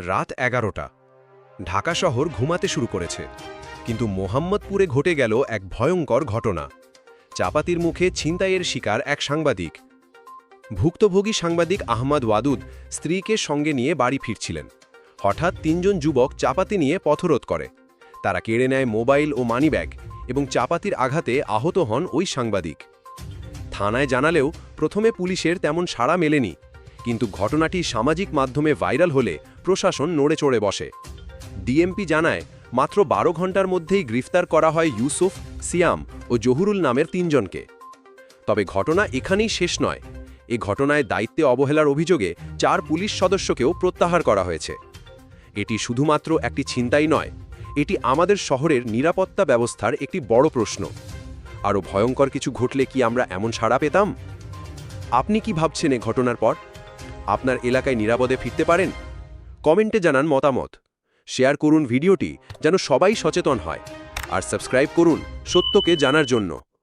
রাত এগারোটা। ঢাকা শহর ঘুমাতে শুরু করেছে। কিন্তু মোহাম্মদপুরে ঘটে গেল এক ভয়ঙ্কর ঘটনা। চাপাতির মুখে ছিনতাইয়ের শিকার এক সাংবাদিক। ভুক্তভোগী সাংবাদিক আহমদ ওয়াদুদ স্ত্রীকে সঙ্গে নিয়ে বাড়ি ফিরছিলেন। হঠাৎ তিনজন যুবক চাপাতি নিয়ে পথরোধ করে। তারা কেড়ে নেয় মোবাইল ও মানিব্যাগ এবং চাপাতির আঘাতে আহত হন ওই সাংবাদিক। থানায় জানালেও প্রথমে পুলিশের তেমন সাড়া মেলেনি। কিন্তু ঘটনাটি সামাজিক মাধ্যমে ভাইরাল হলে প্রশাসন নড়ে চড়ে বসে। ডিএমপি জানায়, মাত্র বারো ঘণ্টার মধ্যেই গ্রেফতার করা হয় ইউসুফ, সিয়াম ও জহুরুল নামের তিনজনকে। তবে ঘটনা এখানেই শেষ নয়। এ ঘটনায় দায়িত্বে অবহেলার অভিযোগে চার পুলিশ সদস্যকেও প্রত্যাহার করা হয়েছে। এটি শুধুমাত্র একটি ছিনতাই নয়, এটি আমাদের শহরের নিরাপত্তা ব্যবস্থার একটি বড় প্রশ্ন। আরও ভয়ঙ্কর কিছু ঘটলে কি আমরা এমন সাড়া পেতাম? আপনি কি ভাবছেন এ ঘটনার পর? আপনার এলাকায় নিরাপদে ফিরতে পারেন? কমেন্টে জানান মতামত। শেয়ার করুন ভিডিওটি যেন সবাই সচেতন হয়। আর সাবস্ক্রাইব করুন সত্যকে জানার জন্য।